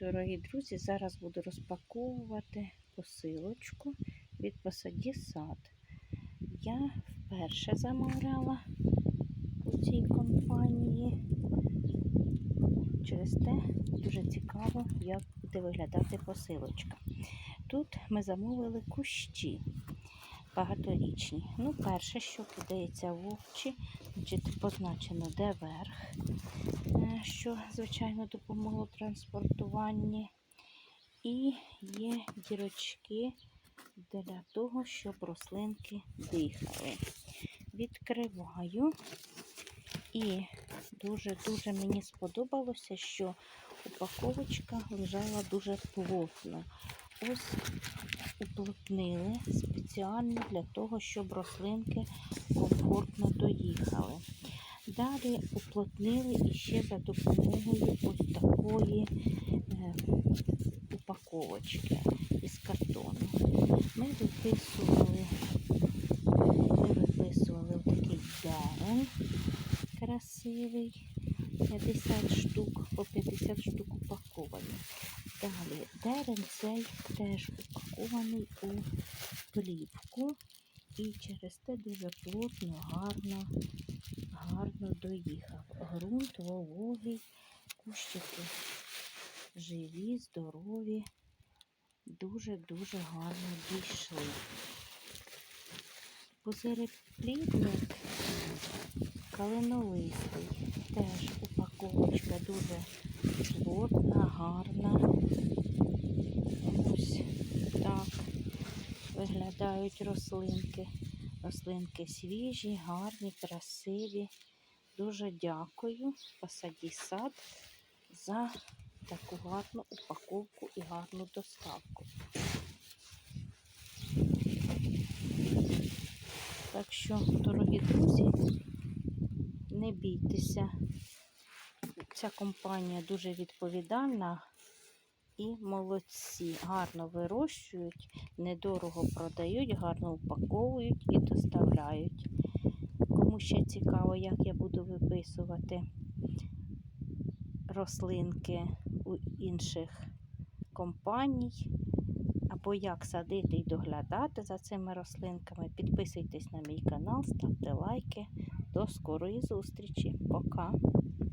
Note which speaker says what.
Speaker 1: Дорогі друзі, зараз буду розпаковувати посилочку від посаді сад. Я вперше замовляла у цій компанії. Через те дуже цікаво, як буде виглядати посилочка. Тут ми замовили кущі багаторічні. Ну, перше, що кидається в очі, значить, позначено де верх, е, що, звичайно, допомогло транспортуванні. І є дірочки для того, щоб рослинки дихали. Відкриваю. І дуже-дуже мені сподобалося, що упаковочка лежала дуже плотно. Ось уплотнили спеціально для того, щоб рослинки комфортно доїхали. Далі уплотнили іще за допомогою ось такої е, упаковочки із картону. Ми виписували, ми виписували такий дерен красивий, 50 штук, по 50 штук упаковані. Далі дерен цей теж упакований у плівку і через те дуже плотно, гарно, гарно доїхав. Грунт вологий, кущики живі, здорові, дуже-дуже гарно дійшли. Позереплідник калиновистий, теж упаковочка дуже плотна, гарна. Ось так виглядають рослинки. Рослинки свіжі, гарні, красиві. Дуже дякую посаді сад за таку гарну упаковку і гарну доставку. Так що, дорогі друзі, не бійтеся. Ця компанія дуже відповідальна і молодці. Гарно вирощують, недорого продають, гарно упаковують і доставляють. Кому ще цікаво, як я буду виписувати рослинки у інших компаній, або як садити і доглядати за цими рослинками, підписуйтесь на мій канал, ставте лайки. До скорої зустрічі. Пока!